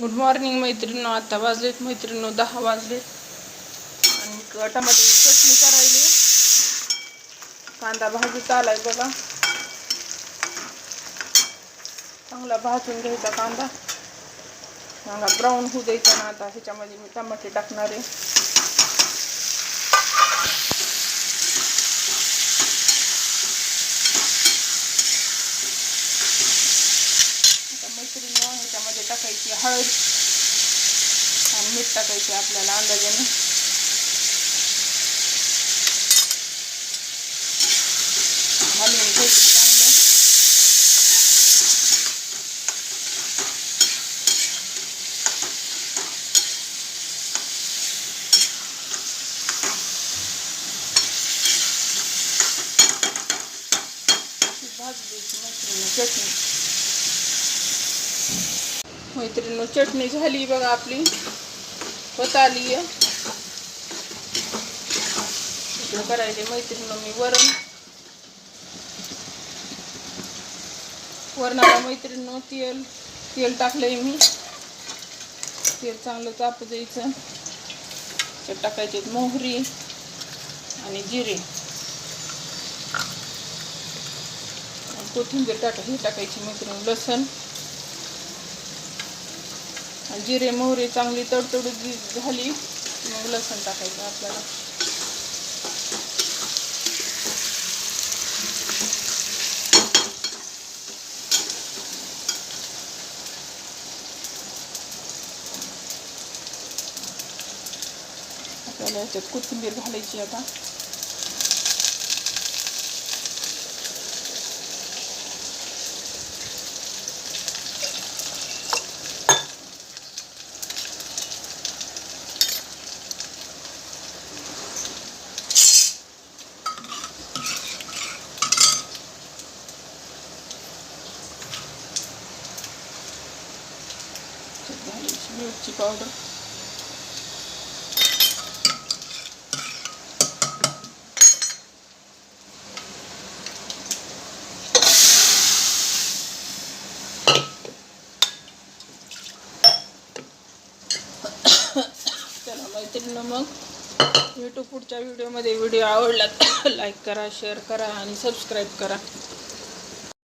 Good morning मैत्रिणीनो. आता वाजलेत मैत्रिणीनो दहा वाजलेत आणि क- टमाट्याची चटणी करायली. कांदा भाजीचा आलाय बघा. चांगला भाजून घ्यायचा कांदा. चांगला ब्राऊन होऊ द्यायचा ना आता. ह्याच्यामध्ये मी टमाटे टाकणार आहे आता मैत्रिणी ह्याच्यामध्ये टाकायची हळद आणि मीठ टाकायचे आपल्याला अंदाजाने. घालून घ्यायची चांगलं. ती मैत्रिणी चटणी. मैत्रिणी चटणी झाली बघा आपली. होत आली आहे करायचे मैत्रिणी मी वरण. वरणाला मैत्रिणी तेल तेल टाकलंय मी. तेल चांगलं तापू द्यायचं. त्यात टाकायचे मोहरी आणि जिरे. कोथिंबीर टाका ही टाकायची मैत्रिणी लसण. जिरे मोहरी चांगली तडतडू झाली. मग लसूण टाकायचं आपल्याला. आपल्याला याच्यात कोथिंबीर घालायची आता. मिरची पावडर. चला मैत्रिणी मग यूट्यूब पुढच्या व्हिडिओमध्ये व्हिडिओ आवडला लाईक करा शेअर करा आणि सबस्क्राईब करा.